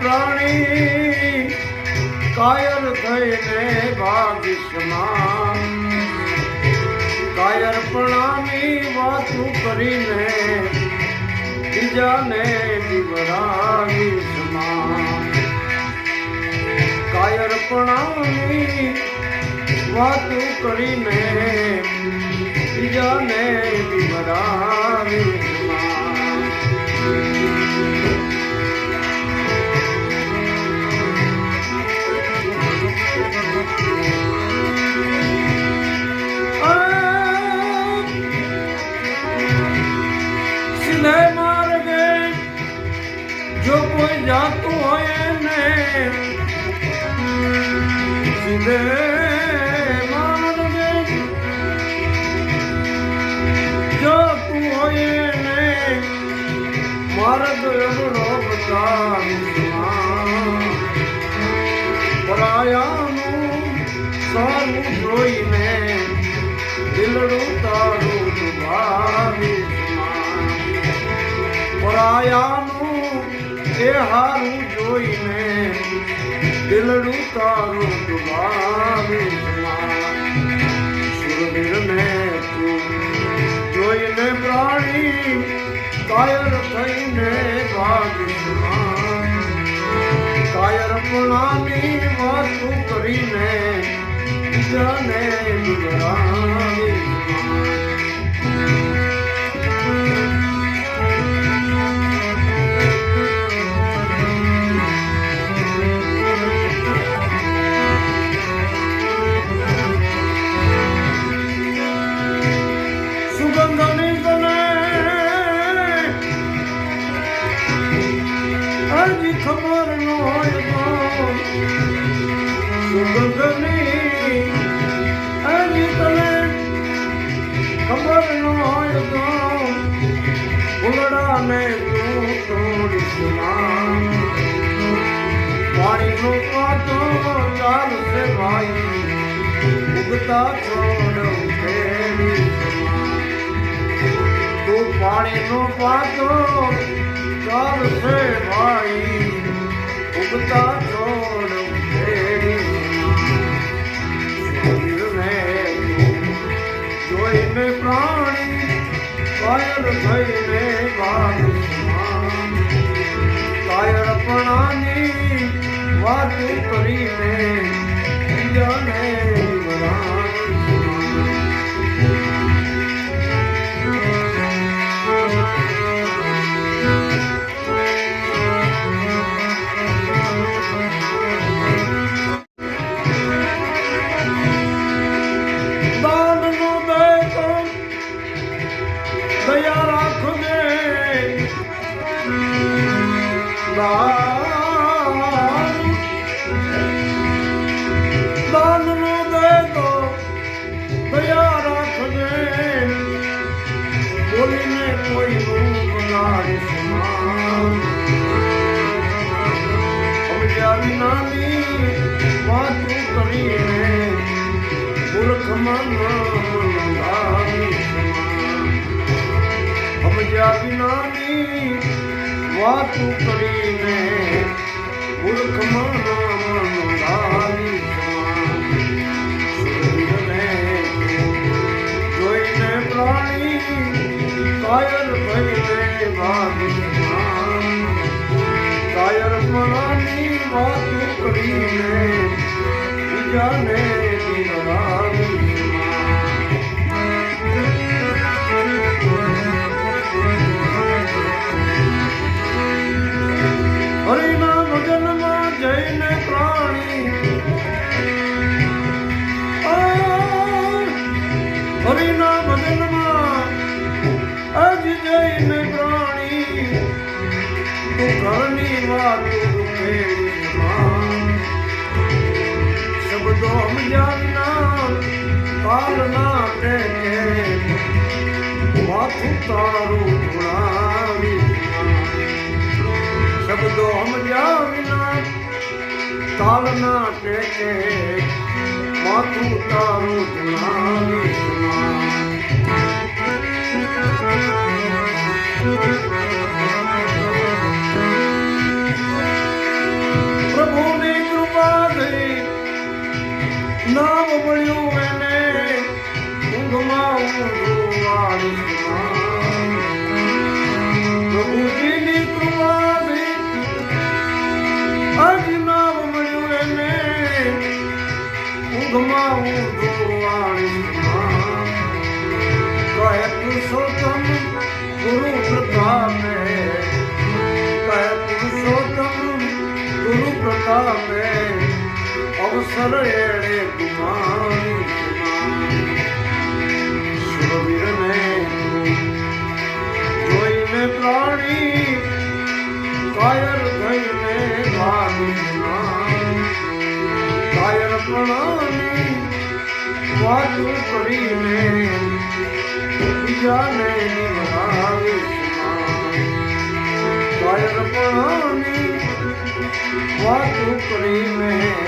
પ્રાણી કાયર થઈને ભાગીશમાં. કાયર પ્રણામી વાતું કરીને બીજાને બિવરાવીશમાં કાયર પ્રણામી વાતું કરીને બીજાને બિવરાવીશમાં જાતું હોય ને સીધે માર્ગે જાતું હોય ને માર્ગ એવડો પરાયાનું સારું જોઈને દિલડું તારું પરાયાનું એ હારું જોઈને દિલડું તારું દુભાવીશમાં સુરવીરને જોઈને પ્રાણી કાયર થઈને ભાગીશમાં કાયર પણાની વાતું કરીને જને બિવડાવીશમાં. ખબર ન હોય સુગંધની હજી તને ખબર ન હોય તો ફૂલડાને પાણીનો ચાલશે ભાઈ ઉગતા છોડ પાણીનો પાતો ચાલશે ભાઈ ઉગતા છોડ જોઈને પ્રાણી કાયર થઈને કાયર પણાની વાતો કરીને બીજાને વિનાની વાતું કરીને મૂર્ખમાં જોઈને પ્રાણી કાયર ભાગીમાં કાયર પણાની વાતું કરીને બીજાને બિવડાવીશમાં. ઘરની વાત શબ્દો સમજાવના કાલના કે માથું તારું ધોળાવી શબ્દો સમજ્યા વિના તાલના ટેકે. માથું તારું ધોળાવી પુરુષોત્તમ ગુરુ પ્રતાપે કયા પુરુષોત્તમ ગુરુ પ્રતાપે અવસર એણે ગુમાવીરને જોઈને પ્રાણી કાયર ગઈને ભાગી કાયર પ્રણામી વાતું કરીને બીજાને વાતું કરીને